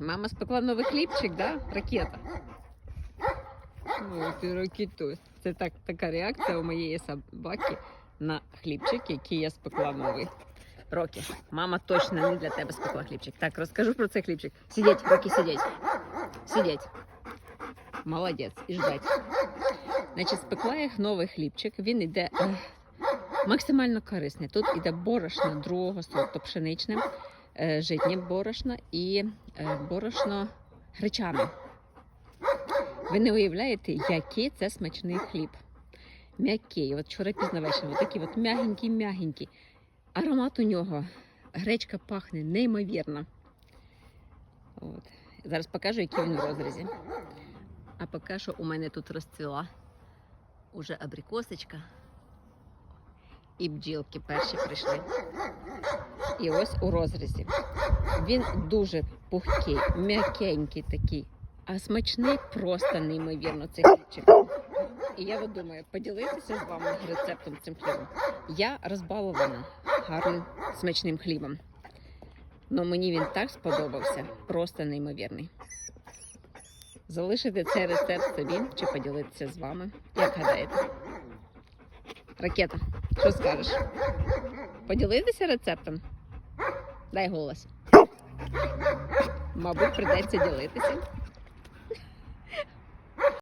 Мама спекла новий хлібчик, да? Ракета. Ой, ти ракетусь. Це так, така реакція у моєї собаки на хлібчик, який я спекла новий. Рокі, мама точно не для тебе спекла хлібчик. Так, розкажу про цей хлібчик. Сидіть, Рокі, сидіть. Сидіть. Молодець, і ждать. Значить, спекла їх новий хлібчик. Він іде е, максимально корисний. Тут іде борошно другого сорту пшеничне, е, житнє борошно і е, борошно гречане. Ви не уявляєте, який це смачний хліб. М'який. От вчора пізно ввечері, такий от м'ягенький-м'ягенький. Аромат у нього. Гречка пахне неймовірно. От. Зараз покажу, який він в розрізі. А поки що у мене тут розцвіла уже абрикосочка. І бджілки перші прийшли. І ось у розрізі. Він дуже пухкий, м'якенький такий, а смачний просто неймовірно цей хлібчик. І я от думаю, поділитися з вами рецептом цим хлібом. Я розбалована гарним смачним хлібом. Ну мені він так сподобався, просто неймовірний. Залишити цей рецепт собі чи поділитися з вами. Як гадаєте? Ракета, що скажеш? Поділитися рецептом? Дай голос. Мабуть, придеться ділитися.